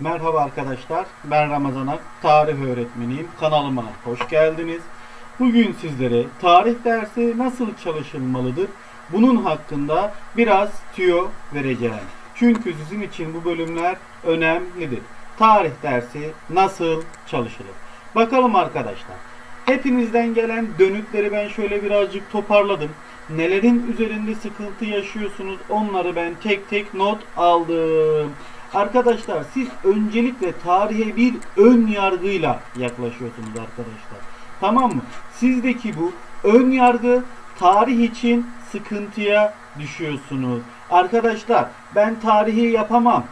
Merhaba arkadaşlar, ben Ramazan Ak, tarih öğretmeniyim. Kanalıma hoş geldiniz. Bugün sizlere tarih dersi nasıl çalışılmalıdır? Bunun hakkında biraz tüyo vereceğim. Çünkü sizin için bu bölümler önemlidir. Tarih dersi nasıl çalışılır? Bakalım arkadaşlar. Hepinizden gelen dönütleri ben şöyle birazcık toparladım. Nelerin üzerinde sıkıntı yaşıyorsunuz onları ben tek tek not aldım. Arkadaşlar siz öncelikle tarihe bir ön yargıyla yaklaşıyorsunuz arkadaşlar. Tamam mı? Sizdeki bu ön yargı tarih için sıkıntıya düşüyorsunuz. Arkadaşlar ben tarihi yapamam.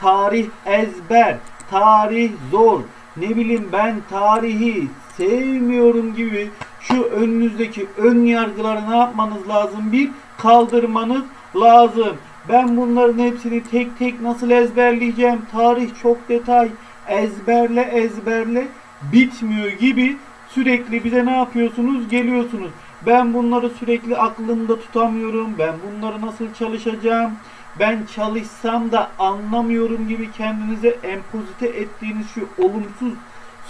Tarih ezber, tarih zor. Ne bileyim ben tarihi sevmiyorum gibi şu önünüzdeki ön yargıları ne yapmanız lazım? Bir kaldırmanız lazım. Ben bunların hepsini tek tek nasıl ezberleyeceğim? Tarih çok detay. Ezberle ezberle bitmiyor gibi sürekli bize ne yapıyorsunuz? Geliyorsunuz. Ben bunları sürekli aklımda tutamıyorum. Ben bunları nasıl çalışacağım? Ben çalışsam da anlamıyorum gibi kendinize empozite ettiğiniz şu olumsuz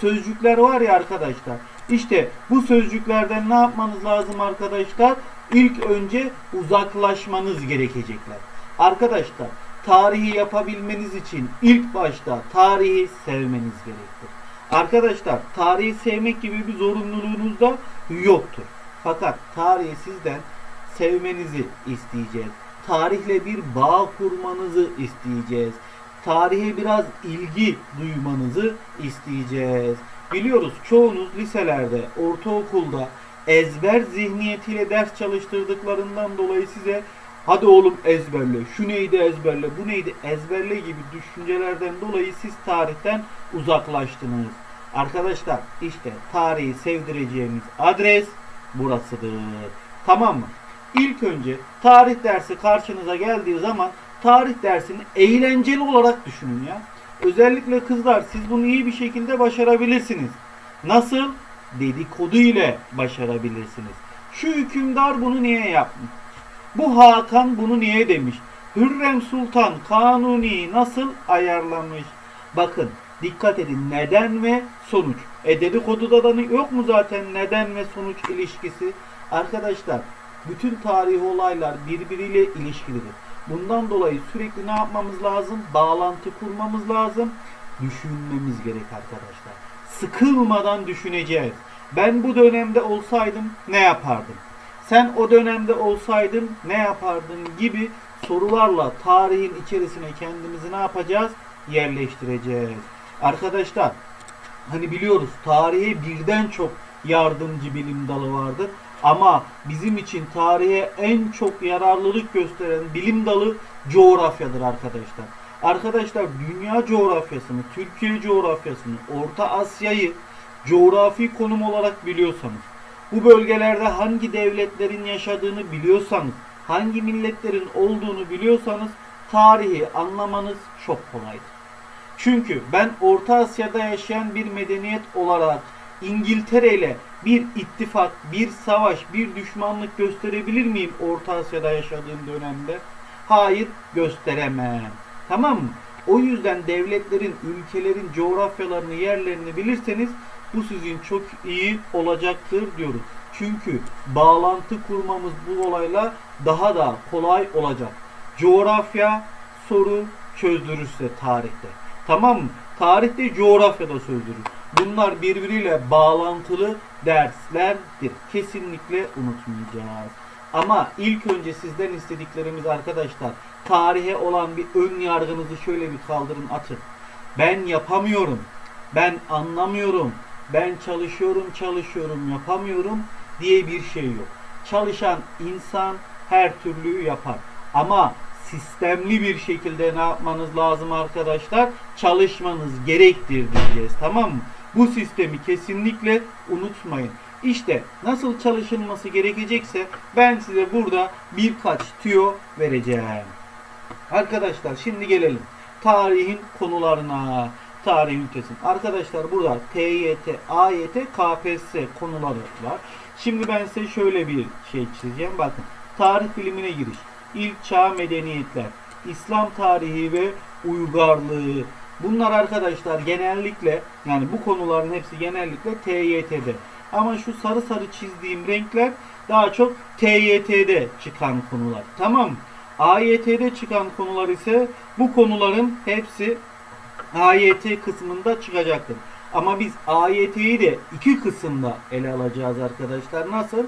sözcükler var ya arkadaşlar. İşte bu sözcüklerden ne yapmanız lazım arkadaşlar? İlk önce uzaklaşmanız gerekecekler. Arkadaşlar tarihi yapabilmeniz için ilk başta tarihi sevmeniz gerektir. Arkadaşlar tarihi sevmek gibi bir zorunluluğunuz da yoktur. Fakat tarihi sizden sevmenizi isteyeceğiz. Tarihle bir bağ kurmanızı isteyeceğiz. Tarihe biraz ilgi duymanızı isteyeceğiz. Biliyoruz çoğunuz liselerde, ortaokulda ezber zihniyetiyle ders çalıştırdıklarından dolayı size hadi oğlum ezberle, şu neydi ezberle, bu neydi ezberle gibi düşüncelerden dolayı siz tarihten uzaklaştınız. Arkadaşlar işte tarihi sevdireceğimiz adres burasıdır. Tamam mı? İlk önce tarih dersi karşınıza geldiği zaman tarih dersini eğlenceli olarak düşünün ya. Özellikle kızlar siz bunu iyi bir şekilde başarabilirsiniz. Nasıl? Dedikodu ile başarabilirsiniz. Şu hükümdar bunu niye yapmış? Bu Hakan bunu niye demiş? Hürrem Sultan Kanuni nasıl ayarlamış? Bakın dikkat edin neden ve sonuç. E dedikoduda da yok mu zaten neden ve sonuç ilişkisi? Arkadaşlar bütün tarihi olaylar birbiriyle ilişkilidir. Bundan dolayı sürekli ne yapmamız lazım? Bağlantı kurmamız lazım. Düşünmemiz gerek arkadaşlar. Sıkılmadan düşüneceğiz. Ben bu dönemde olsaydım ne yapardım? Sen o dönemde olsaydın ne yapardın gibi sorularla tarihin içerisine kendimizi ne yapacağız? Yerleştireceğiz. Arkadaşlar hani biliyoruz tarihe birden çok yardımcı bilim dalı vardır. Ama bizim için tarihe en çok yararlılık gösteren bilim dalı coğrafyadır arkadaşlar. Arkadaşlar dünya coğrafyasını, Türkiye coğrafyasını, Orta Asya'yı coğrafi konum olarak biliyorsanız, bu bölgelerde hangi devletlerin yaşadığını biliyorsanız, hangi milletlerin olduğunu biliyorsanız tarihi anlamanız çok kolaydır. Çünkü ben Orta Asya'da yaşayan bir medeniyet olarak İngiltere ile bir ittifak, bir savaş, bir düşmanlık gösterebilir miyim Orta Asya'da yaşadığım dönemde? Hayır, gösteremem. Tamam mı? O yüzden devletlerin, ülkelerin coğrafyalarını, yerlerini bilirseniz bu sizin çok iyi olacaktır diyoruz. Çünkü bağlantı kurmamız bu olayla daha da kolay olacak. Coğrafya soru çözdürürse tarihte. Tamam mı? Tarihte coğrafyada çözdürür. Bunlar birbiriyle bağlantılı derslerdir. Kesinlikle unutmayacağız. Ama ilk önce sizden istediklerimiz arkadaşlar tarihe olan bir ön yargınızı şöyle bir kaldırın atın. Ben yapamıyorum. Ben anlamıyorum. Ben çalışıyorum çalışıyorum yapamıyorum diye bir şey yok. Çalışan insan her türlü yapar. Ama sistemli bir şekilde ne yapmanız lazım arkadaşlar? Çalışmanız gerektir diyeceğiz. Tamam mı? Bu sistemi kesinlikle unutmayın. İşte nasıl çalışılması gerekecekse ben size burada birkaç tüyo vereceğim. Arkadaşlar şimdi gelelim tarihin konularına. Tarih ünitesin. Arkadaşlar burada TYT, AYT, KPSS konuları var. Şimdi ben size şöyle bir şey çizeceğim. Bakın tarih bilimine giriş. İlk çağ medeniyetler, İslam tarihi ve uygarlığı, Bunlar arkadaşlar genellikle yani bu konuların hepsi genellikle TYT'de. Ama şu sarı sarı çizdiğim renkler daha çok TYT'de çıkan konular. Tamam? AYT'de çıkan konular ise bu konuların hepsi AYT kısmında çıkacaktır. Ama biz AYT'yi de iki kısımda ele alacağız arkadaşlar. Nasıl?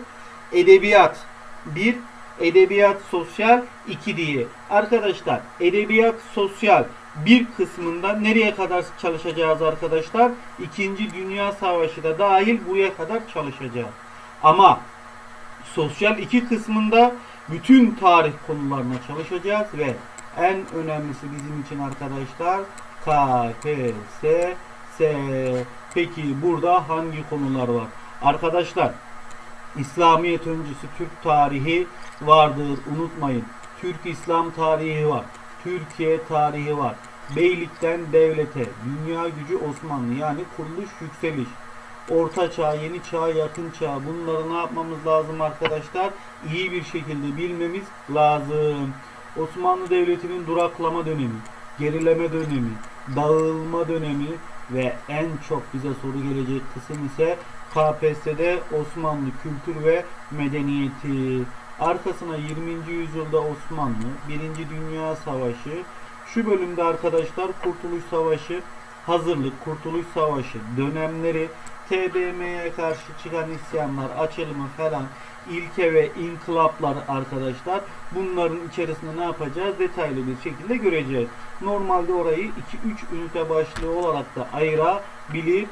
Edebiyat 1, edebiyat sosyal 2 diye. Arkadaşlar edebiyat sosyal bir kısmında nereye kadar çalışacağız arkadaşlar? İkinci Dünya Savaşı da dahil buraya kadar çalışacağız. Ama sosyal iki kısmında bütün tarih konularına çalışacağız ve en önemlisi bizim için arkadaşlar KPSS. Peki burada hangi konular var? Arkadaşlar İslamiyet öncesi Türk tarihi vardır unutmayın. Türk İslam tarihi var. Türkiye tarihi var. Beylikten devlete, dünya gücü Osmanlı yani kuruluş yükseliş. Orta çağ, yeni çağ, yakın çağ bunları ne yapmamız lazım arkadaşlar? İyi bir şekilde bilmemiz lazım. Osmanlı Devleti'nin duraklama dönemi, gerileme dönemi, dağılma dönemi ve en çok bize soru gelecek kısım ise KPSS'de Osmanlı kültür ve medeniyeti. Arkasına 20. yüzyılda Osmanlı, 1. Dünya Savaşı, şu bölümde arkadaşlar Kurtuluş Savaşı, hazırlık, Kurtuluş Savaşı dönemleri, TBMM'ye karşı çıkan isyanlar, açılımı falan, ilke ve inkılaplar arkadaşlar. Bunların içerisinde ne yapacağız? Detaylı bir şekilde göreceğiz. Normalde orayı 2-3 ünite başlığı olarak da ayırabiliriz.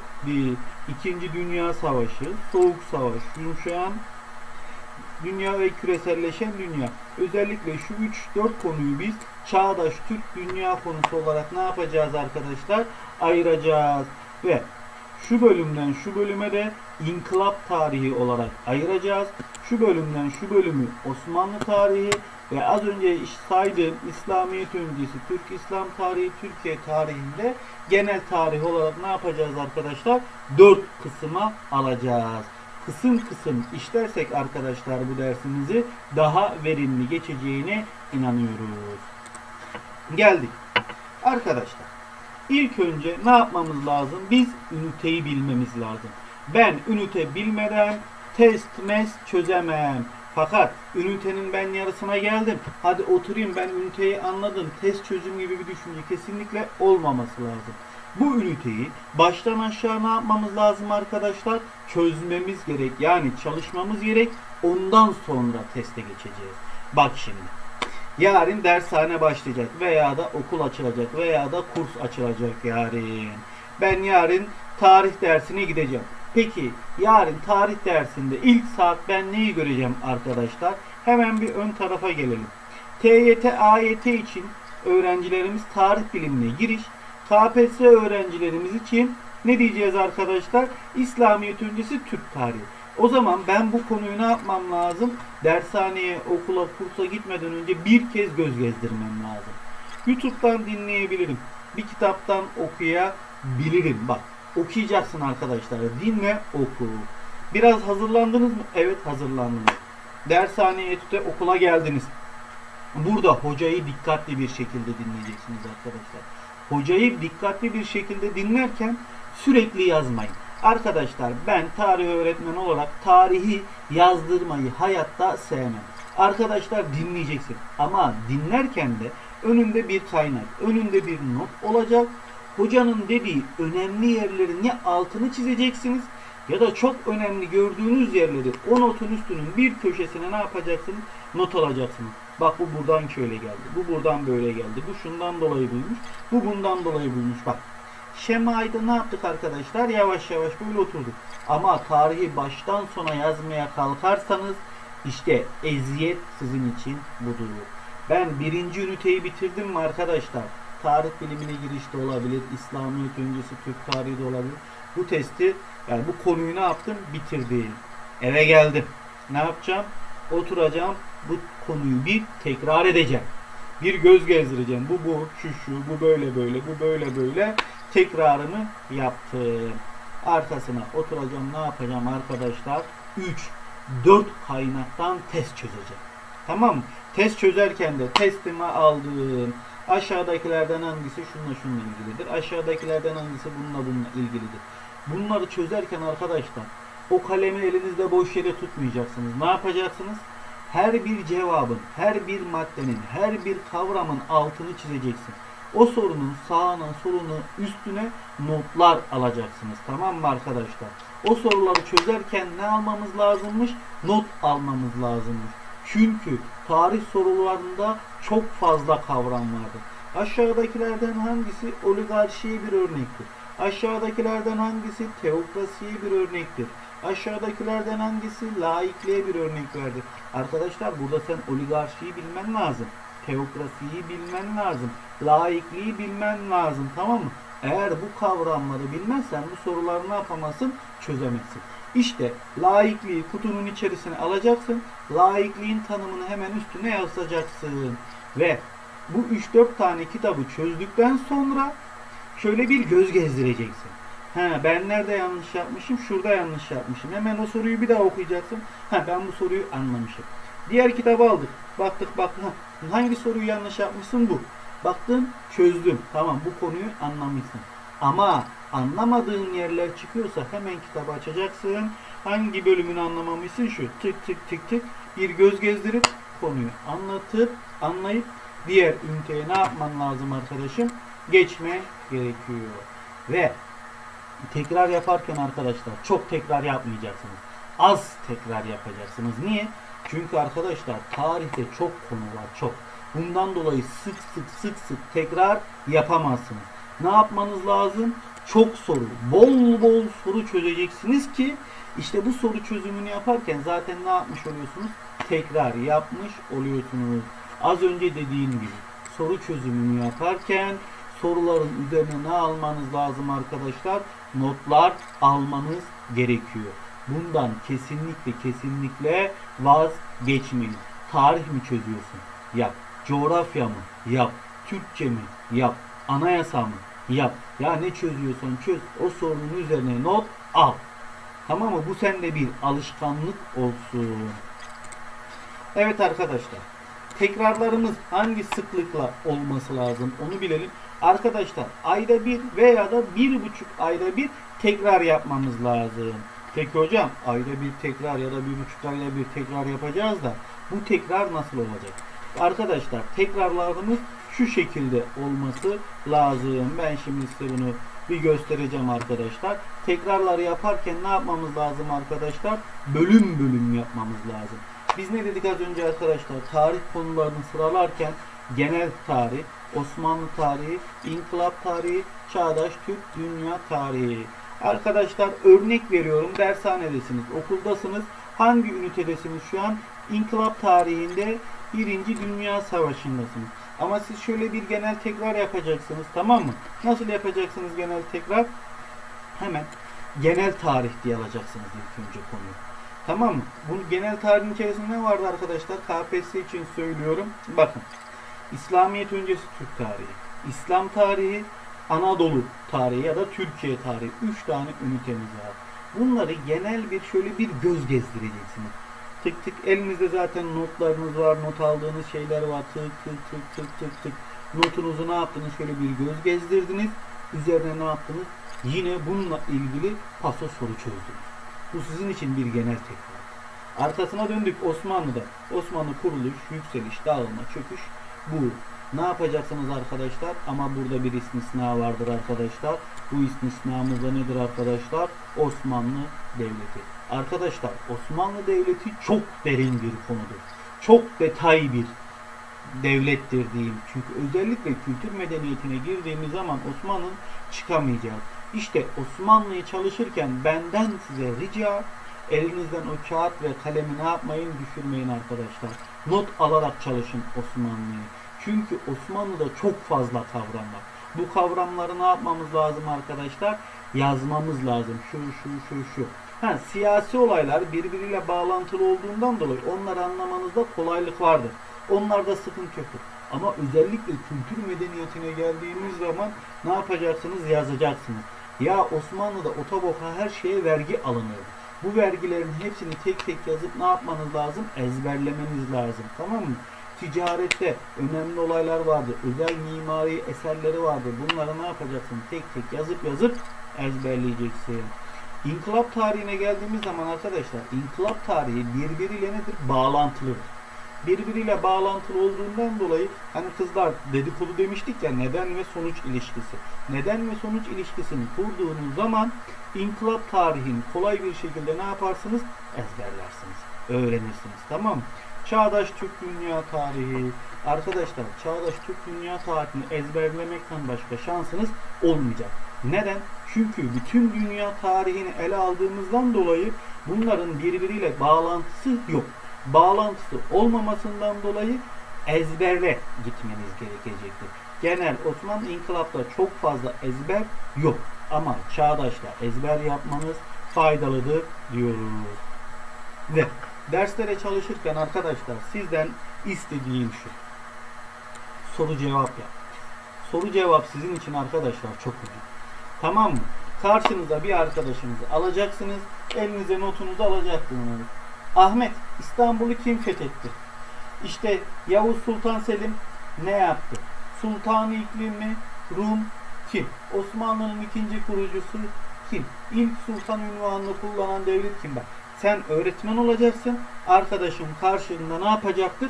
İkinci Dünya Savaşı, Soğuk Savaş, yumuşayan dünya ve küreselleşen dünya. Özellikle şu 3-4 konuyu biz çağdaş Türk dünya konusu olarak ne yapacağız arkadaşlar? Ayıracağız. Ve şu bölümden şu bölüme de inkılap tarihi olarak ayıracağız. Şu bölümden şu bölümü Osmanlı tarihi ve az önce saydığım İslamiyet öncesi Türk İslam tarihi Türkiye tarihinde genel tarih olarak ne yapacağız arkadaşlar? Dört kısma alacağız. Kısım kısım işlersek arkadaşlar bu dersimizi daha verimli geçeceğine inanıyoruz. Geldik. Arkadaşlar ilk önce ne yapmamız lazım? Biz üniteyi bilmemiz lazım. Ben ünite bilmeden test mes çözemem. Fakat ünitenin ben yarısına geldim. Hadi oturayım ben üniteyi anladım. Test çözüm gibi bir düşünce kesinlikle olmaması lazım. Bu üniteyi baştan aşağı ne yapmamız lazım arkadaşlar? Çözmemiz gerek. Yani çalışmamız gerek. Ondan sonra teste geçeceğiz. Bak şimdi. Yarın dershane başlayacak veya da okul açılacak veya da kurs açılacak yarın. Ben yarın tarih dersine gideceğim. Peki yarın tarih dersinde ilk saat ben neyi göreceğim arkadaşlar? Hemen bir ön tarafa gelelim. TYT, AYT için öğrencilerimiz tarih bilimine giriş, KPSS öğrencilerimiz için ne diyeceğiz arkadaşlar? İslamiyet öncesi Türk tarihi. O zaman ben bu konuyu ne yapmam lazım? Dershaneye, okula, kursa gitmeden önce bir kez göz gezdirmem lazım. YouTube'dan dinleyebilirim. Bir kitaptan okuyabilirim. Bak okuyacaksın arkadaşlar. Dinle, oku. Biraz hazırlandınız mı? Evet hazırlandınız. Dershaneye, etüte, okula geldiniz. Burada hocayı dikkatli bir şekilde dinleyeceksiniz arkadaşlar. Hocayı dikkatli bir şekilde dinlerken sürekli yazmayın. Arkadaşlar ben tarih öğretmeni olarak tarihi yazdırmayı hayatta sevmem. Arkadaşlar dinleyeceksin ama dinlerken de önünde bir kaynak, önünde bir not olacak. Hocanın dediği önemli yerlerin ya altını çizeceksiniz ya da çok önemli gördüğünüz yerleri o notun üstünün bir köşesine ne yapacaksınız? Not alacaksınız. Bak bu buradan şöyle geldi. Bu buradan böyle geldi. Bu şundan dolayı buymuş. Bu bundan dolayı buymuş. Bak Şemayda ne yaptık arkadaşlar? Yavaş yavaş böyle oturduk. Ama tarihi baştan sona yazmaya kalkarsanız işte eziyet sizin için budur. Ben birinci üniteyi bitirdim mi arkadaşlar? Tarih bilimine girişte olabilir, İslamiyet öncesi Türk tarihi de olabilir. Bu testi yani bu konuyu ne yaptım? Bitirdim. Eve geldim. Ne yapacağım? Oturacağım. Bu konuyu bir tekrar edeceğim. Bir göz gezdireceğim. Bu bu, şu şu, bu böyle böyle, bu böyle böyle tekrarını yaptım. Arkasına oturacağım. Ne yapacağım arkadaşlar? 3 4 kaynaktan test çözeceğim. Tamam? Test çözerken de testimi aldım. Aşağıdakilerden hangisi şununla şununla ilgilidir? Aşağıdakilerden hangisi bununla bununla ilgilidir? Bunları çözerken arkadaşlar o kalemi elinizde boş yere tutmayacaksınız. Ne yapacaksınız? Her bir cevabın, her bir maddenin, her bir kavramın altını çizeceksin. O sorunun sağına, soluna, üstüne notlar alacaksınız. Tamam mı arkadaşlar? O soruları çözerken ne almamız lazımmış? Not almamız lazımmış. Çünkü tarih sorularında çok fazla kavram vardır. Aşağıdakilerden hangisi oligarşiye bir örnektir? Aşağıdakilerden hangisi teokrasiye bir örnektir? Aşağıdakilerden hangisi laikliğe bir örnek verdi? Arkadaşlar burada sen oligarşiyi bilmen lazım. Teokrasiyi bilmen lazım. Laikliği bilmen lazım. Tamam mı? Eğer bu kavramları bilmezsen bu soruları ne yapamazsın? Çözemezsin. İşte laikliği kutunun içerisine alacaksın. Laikliğin tanımını hemen üstüne yazacaksın. Ve bu 3-4 tane kitabı çözdükten sonra şöyle bir göz gezdireceksin. Ha ben nerede yanlış yapmışım? Şurada yanlış yapmışım. Hemen o soruyu bir daha okuyacaksın. Ha ben bu soruyu anlamışım. Diğer kitabı aldık. Baktık baktık. Ha, hangi soruyu yanlış yapmışsın bu. Baktın çözdüm. Tamam bu konuyu anlamışsın. Ama anlamadığın yerler çıkıyorsa hemen kitabı açacaksın. Hangi bölümünü anlamamışsın şu tık tık tık tık bir göz gezdirip konuyu anlatıp anlayıp diğer üniteye ne yapman lazım arkadaşım? Geçme gerekiyor. Ve tekrar yaparken arkadaşlar çok tekrar yapmayacaksınız. Az tekrar yapacaksınız. Niye? Çünkü arkadaşlar tarihte çok konu var çok. Bundan dolayı sık sık sık sık tekrar yapamazsınız. Ne yapmanız lazım? Çok soru, bol bol soru çözeceksiniz ki işte bu soru çözümünü yaparken zaten ne yapmış oluyorsunuz? Tekrar yapmış oluyorsunuz. Az önce dediğim gibi soru çözümünü yaparken soruların üzerine ne almanız lazım arkadaşlar? Notlar almanız gerekiyor. Bundan kesinlikle kesinlikle vazgeçmeyin. Tarih mi çözüyorsun? Yap. Coğrafya mı? Yap. Türkçe mi? Yap. Anayasa mı? Yap. Ya ne çözüyorsan çöz. O sorunun üzerine not al. Tamam mı? Bu sende bir alışkanlık olsun. Evet arkadaşlar. Tekrarlarımız hangi sıklıkla olması lazım onu bilelim. Arkadaşlar ayda bir veya da bir buçuk ayda bir tekrar yapmamız lazım. Peki hocam ayda bir tekrar ya da bir buçuk ayda bir tekrar yapacağız da bu tekrar nasıl olacak? Arkadaşlar tekrarlarımız şu şekilde olması lazım. Ben şimdi size bunu bir göstereceğim arkadaşlar. Tekrarları yaparken ne yapmamız lazım arkadaşlar? Bölüm bölüm yapmamız lazım. Biz ne dedik az önce arkadaşlar? Tarih konularını sıralarken genel tarih, Osmanlı tarihi, inkılap tarihi, çağdaş Türk dünya tarihi. Arkadaşlar örnek veriyorum. Dershanedesiniz, okuldasınız. Hangi ünitedesiniz şu an? İnkılap tarihinde Birinci Dünya Savaşı'ndasınız. Ama siz şöyle bir genel tekrar yapacaksınız tamam mı? Nasıl yapacaksınız genel tekrar? Hemen genel tarih diye alacaksınız ilk önce konuyu. Tamam mı? Bu genel tarihin içerisinde ne vardı arkadaşlar? KPSS için söylüyorum. Bakın. İslamiyet öncesi Türk tarihi, İslam tarihi, Anadolu tarihi ya da Türkiye tarihi. Üç tane ünitemiz var. Bunları genel bir şöyle bir göz gezdireceksiniz. Tık tık elinizde zaten notlarınız var, not aldığınız şeyler var. Tık tık tık tık tık tık. Notunuzu ne yaptınız? Şöyle bir göz gezdirdiniz. Üzerine ne yaptınız? Yine bununla ilgili paso soru çözdünüz. Bu sizin için bir genel tekrar. Arkasına döndük Osmanlı'da. Osmanlı kuruluş, yükseliş, dağılma, çöküş bu. Ne yapacaksınız arkadaşlar? Ama burada bir istisna vardır arkadaşlar. Bu istisnamız da nedir arkadaşlar? Osmanlı Devleti. Arkadaşlar Osmanlı Devleti çok derin bir konudur. Çok detay bir devlettir diyeyim. Çünkü özellikle kültür medeniyetine girdiğimiz zaman Osmanlı'nın çıkamayacağı. İşte Osmanlı'yı çalışırken benden size rica elinizden o kağıt ve kalemi ne yapmayın düşürmeyin arkadaşlar. Not alarak çalışın Osmanlı'yı. Çünkü Osmanlı'da çok fazla kavram var. Bu kavramları ne yapmamız lazım arkadaşlar? Yazmamız lazım. Şu şu şu şu. Ha, siyasi olaylar birbiriyle bağlantılı olduğundan dolayı onları anlamanızda kolaylık vardır. Onlarda sıkıntı yoktur. Ama özellikle kültür medeniyetine geldiğimiz zaman ne yapacaksınız? Yazacaksınız. Ya Osmanlı'da otoboka her şeye vergi alınıyordu. Bu vergilerin hepsini tek tek yazıp ne yapmanız lazım? Ezberlemeniz lazım. Tamam mı? Ticarette önemli olaylar vardı. Özel mimari eserleri vardı. Bunları ne yapacaksın? Tek tek yazıp yazıp ezberleyeceksin. İnkılap tarihine geldiğimiz zaman arkadaşlar inkılap tarihi birbiriyle nedir? Bağlantılıdır. Birbiriyle bağlantılı olduğundan dolayı hani kızlar dedikodu demiştik ya neden ve sonuç ilişkisi. Neden ve sonuç ilişkisini kurduğunuz zaman inkılap tarihini kolay bir şekilde ne yaparsınız? Ezberlersiniz. Öğrenirsiniz. Tamam mı? Çağdaş Türk Dünya Tarihi. Arkadaşlar Çağdaş Türk Dünya Tarihini ezberlemekten başka şansınız olmayacak. Neden? Çünkü bütün dünya tarihini ele aldığımızdan dolayı bunların birbiriyle bağlantısı yok. Bağlantısı olmamasından dolayı ezberle gitmeniz gerekecektir. Genel Osmanlı İnkılap'ta çok fazla ezber yok. Ama Çağdaş'ta ezber yapmanız faydalıdır diyoruz. Ve derslere çalışırken arkadaşlar sizden istediğim şu. Soru cevap yap. Soru cevap sizin için arkadaşlar çok önemli. Tamam mı? Karşınıza bir arkadaşınızı alacaksınız. Elinize notunuzu alacaksınız. Ahmet İstanbul'u kim fethetti? İşte Yavuz Sultan Selim ne yaptı? Sultan iklimi Rum kim? Osmanlı'nın ikinci kurucusu kim? İlk sultan ünvanını kullanan devlet kim? Bak sen öğretmen olacaksın. Arkadaşın karşında ne yapacaktır?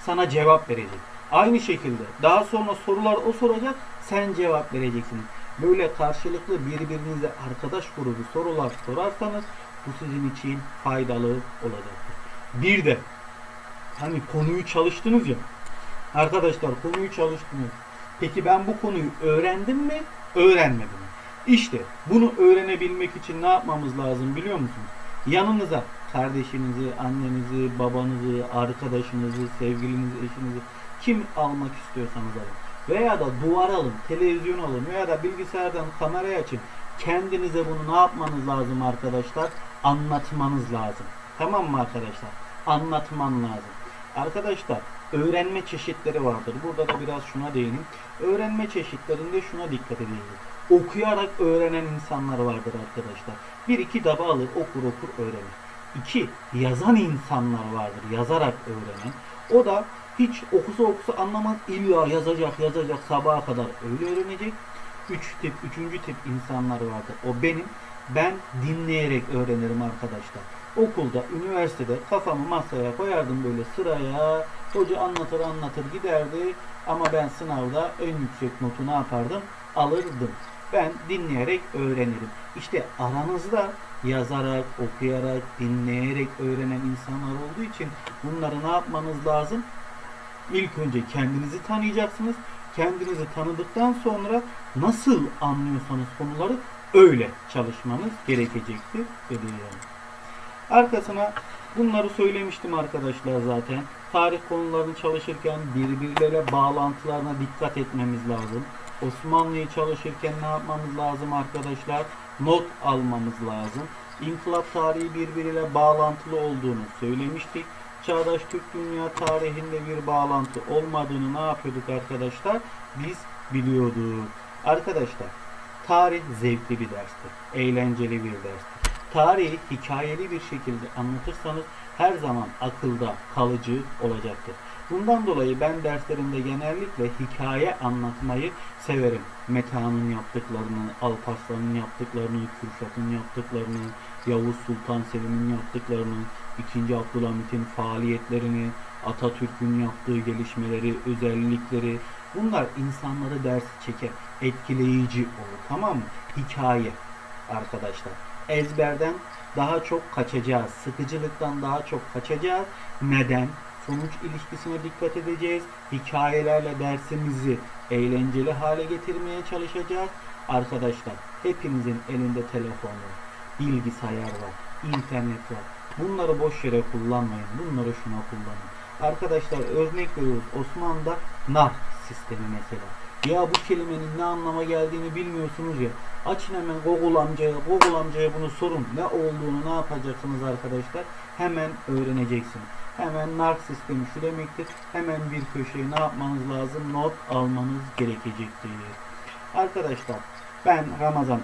Sana cevap verecek. Aynı şekilde daha sonra sorular o soracak. Sen cevap vereceksin. Böyle karşılıklı birbirinize arkadaş grubu sorular sorarsanız bu sizin için faydalı olacaktır. Bir de hani konuyu çalıştınız ya arkadaşlar konuyu çalıştınız. Peki ben bu konuyu öğrendim mi? Öğrenmedim mi? İşte bunu öğrenebilmek için ne yapmamız lazım biliyor musunuz? Yanınıza kardeşinizi, annenizi, babanızı, arkadaşınızı, sevgilinizi, eşinizi kim almak istiyorsanız alın. Veya da duvar alın, televizyon alın veya da bilgisayardan kamerayı açın. Kendinize bunu ne yapmanız lazım arkadaşlar? Anlatmanız lazım. Tamam mı arkadaşlar? Anlatman lazım. Arkadaşlar öğrenme çeşitleri vardır. Burada da biraz şuna değineyim. Öğrenme çeşitlerinde şuna dikkat edin. Okuyarak öğrenen insanlar vardır arkadaşlar. Bir iki kitaba alır, okur okur öğrenir. İki, yazan insanlar vardır. Yazarak öğrenen. O da hiç okusa okusa anlamaz. İlla yazacak yazacak sabaha kadar öyle öğrenecek. Üç tip, üçüncü tip insanlar vardır. O benim. Ben dinleyerek öğrenirim arkadaşlar. Okulda, üniversitede kafamı masaya koyardım böyle sıraya. Hoca anlatır anlatır giderdi. Ama ben sınavda en yüksek notu ne yapardım? Alırdım. Ben dinleyerek öğrenirim. İşte aranızda yazarak, okuyarak, dinleyerek öğrenen insanlar olduğu için bunları ne yapmanız lazım? İlk önce kendinizi tanıyacaksınız. Kendinizi tanıdıktan sonra nasıl anlıyorsanız konuları öyle çalışmanız gerekecektir dedi yani. Arkasına bunları söylemiştim arkadaşlar zaten. Tarih konularını çalışırken birbirleriyle bağlantılarına dikkat etmemiz lazım. Osmanlı'yı çalışırken ne yapmamız lazım arkadaşlar? Not almamız lazım. İnkılap tarihi birbiriyle bağlantılı olduğunu söylemiştik. Çağdaş Türk Dünya tarihinde bir bağlantı olmadığını ne yapıyorduk arkadaşlar? Biz biliyorduk. Arkadaşlar tarih zevkli bir derstir. Eğlenceli bir derstir. Tarihi hikayeli bir şekilde anlatırsanız her zaman akılda kalıcı olacaktır. Bundan dolayı ben derslerimde genellikle hikaye anlatmayı severim. Meta'nın yaptıklarını, Alparslan'ın yaptıklarını, Kürşat'ın yaptıklarını, Yavuz Sultan Selim'in yaptıklarını, 2. Abdülhamit'in faaliyetlerini, Atatürk'ün yaptığı gelişmeleri, özellikleri bunlar insanları ders çeker, etkileyici olur tamam mı? Hikaye arkadaşlar. Ezberden daha çok kaçacağız. Sıkıcılıktan daha çok kaçacağız. Neden? Sonuç ilişkisine dikkat edeceğiz. Hikayelerle dersimizi eğlenceli hale getirmeye çalışacağız. Arkadaşlar hepinizin elinde telefon var, bilgisayar var, internet var. Bunları boş yere kullanmayın. Bunları şuna kullanın. Arkadaşlar örnek veriyoruz. Osmanlı'da nar sistemi mesela. Ya bu kelimenin ne anlama geldiğini bilmiyorsunuz ya. Açın hemen Google amcaya, Google amcaya bunu sorun. Ne olduğunu ne yapacaksınız arkadaşlar? Hemen öğreneceksiniz. Hemen nar sistemi şu demektir. Hemen bir köşeye ne yapmanız lazım? Not almanız gerekecektir. Arkadaşlar ben Ramazan.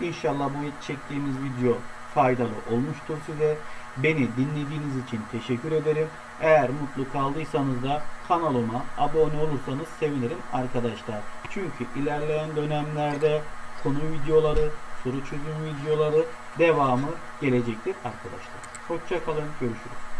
İnşallah bu çektiğimiz video faydalı olmuştur size. Beni dinlediğiniz için teşekkür ederim. Eğer mutlu kaldıysanız da kanalıma abone olursanız sevinirim arkadaşlar. Çünkü ilerleyen dönemlerde konu videoları, soru çözüm videoları devamı gelecektir arkadaşlar. Hoşçakalın, görüşürüz.